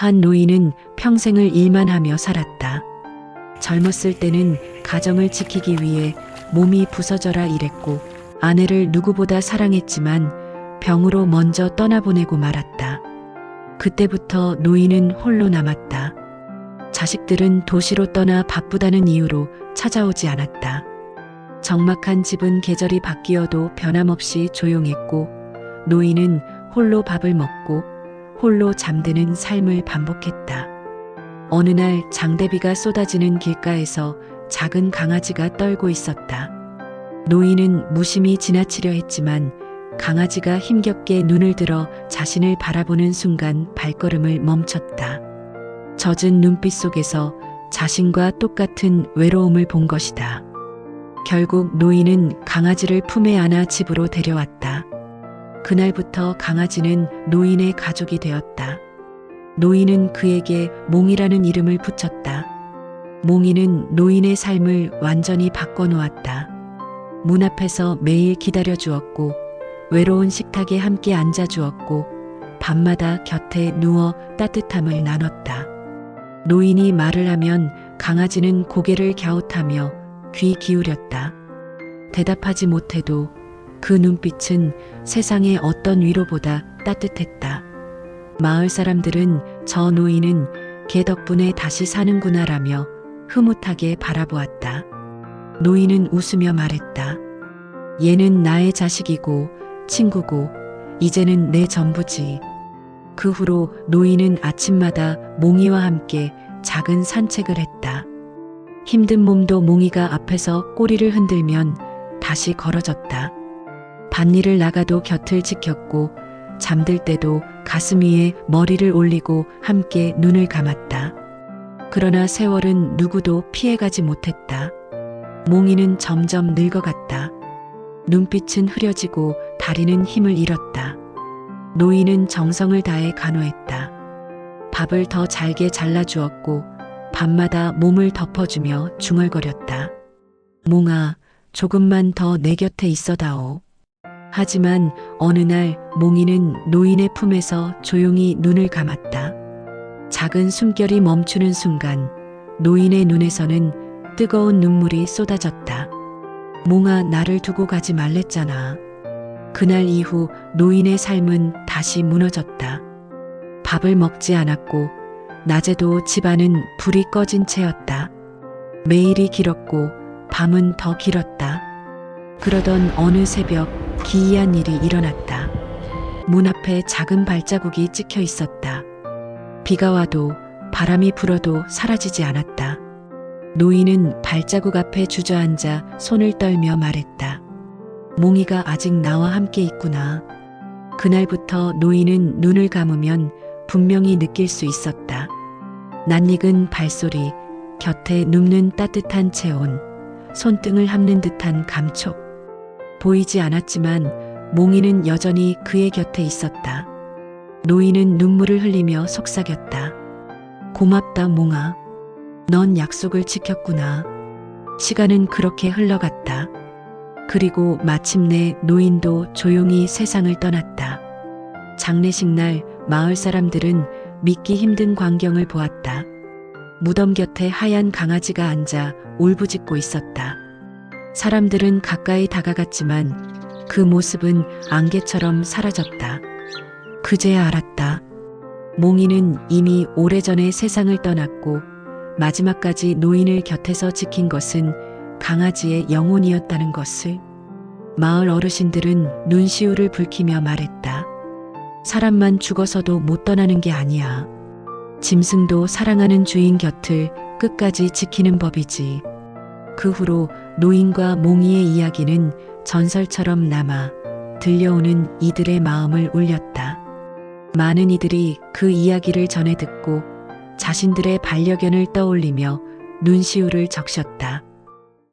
한 노인은 평생을 일만 하며 살았다. 젊었을 때는 가정을 지키기 위해 몸이 부서져라 일했고 아내를 누구보다 사랑했지만 병으로 먼저 떠나보내고 말았다. 그때부터 노인은 홀로 남았다. 자식들은 도시로 떠나 바쁘다는 이유로 찾아오지 않았다. 적막한 집은 계절이 바뀌어도 변함없이 조용했고 노인은 홀로 밥을 먹고 홀로 잠드는 삶을 반복했다. 어느 날 장대비가 쏟아지는 길가에서 작은 강아지가 떨고 있었다. 노인은 무심히 지나치려 했지만 강아지가 힘겹게 눈을 들어 자신을 바라보는 순간 발걸음을 멈췄다. 젖은 눈빛 속에서 자신과 똑같은 외로움을 본 것이다. 결국 노인은 강아지를 품에 안아 집으로 데려왔다. 그날부터 강아지는 노인의 가족이 되었다. 노인은 그에게 몽이라는 이름을 붙였다. 몽이는 노인의 삶을 완전히 바꿔놓았다. 문 앞에서 매일 기다려 주었고, 외로운 식탁에 함께 앉아 주었고, 밤마다 곁에 누워 따뜻함을 나눴다. 노인이 말을 하면 강아지는 고개를 갸웃하며 귀 기울였다. 대답하지 못해도 그 눈빛은 세상의 어떤 위로보다 따뜻했다. 마을 사람들은 저 노인은 개 덕분에 다시 사는구나라며 흐뭇하게 바라보았다. 노인은 웃으며 말했다. 얘는 나의 자식이고 친구고 이제는 내 전부지. 그 후로 노인은 아침마다 몽이와 함께 작은 산책을 했다. 힘든 몸도 몽이가 앞에서 꼬리를 흔들면 다시 걸어졌다. 밭일을 나가도 곁을 지켰고 잠들 때도 가슴 위에 머리를 올리고 함께 눈을 감았다. 그러나 세월은 누구도 피해가지 못했다. 몽이는 점점 늙어갔다. 눈빛은 흐려지고 다리는 힘을 잃었다. 노인은 정성을 다해 간호했다. 밥을 더 잘게 잘라주었고 밤마다 몸을 덮어주며 중얼거렸다. 몽아, 조금만 더 내 곁에 있어다오. 하지만 어느 날 몽이는 노인의 품에서 조용히 눈을 감았다. 작은 숨결이 멈추는 순간 노인의 눈에서는 뜨거운 눈물이 쏟아졌다. 몽아 나를 두고 가지 말랬잖아. 그날 이후 노인의 삶은 다시 무너졌다. 밥을 먹지 않았고 낮에도 집안은 불이 꺼진 채였다. 매일이 길었고 밤은 더 길었다. 그러던 어느 새벽 기이한 일이 일어났다. 문 앞에 작은 발자국이 찍혀 있었다. 비가 와도 바람이 불어도 사라지지 않았다. 노인은 발자국 앞에 주저앉아 손을 떨며 말했다. 몽이가 아직 나와 함께 있구나. 그날부터 노인은 눈을 감으면 분명히 느낄 수 있었다. 낯익은 발소리, 곁에 눕는 따뜻한 체온, 손등을 함는 듯한 감촉. 보이지 않았지만 몽이는 여전히 그의 곁에 있었다. 노인은 눈물을 흘리며 속삭였다. 고맙다, 몽아. 넌 약속을 지켰구나. 시간은 그렇게 흘러갔다. 그리고 마침내 노인도 조용히 세상을 떠났다. 장례식 날 마을 사람들은 믿기 힘든 광경을 보았다. 무덤 곁에 하얀 강아지가 앉아 울부짖고 있었다. 사람들은 가까이 다가갔지만 그 모습은 안개처럼 사라졌다. 그제야 알았다. 몽이는 이미 오래전에 세상을 떠났고 마지막까지 노인을 곁에서 지킨 것은 강아지의 영혼이었다는 것을 마을 어르신들은 눈시울을 붉히며 말했다. 사람만 죽어서도 못 떠나는 게 아니야. 짐승도 사랑하는 주인 곁을 끝까지 지키는 법이지. 그 후로 노인과 몽이의 이야기는 전설처럼 남아 들려오는 이들의 마음을 울렸다. 많은 이들이 그 이야기를 전해 듣고 자신들의 반려견을 떠올리며 눈시울을 적셨다.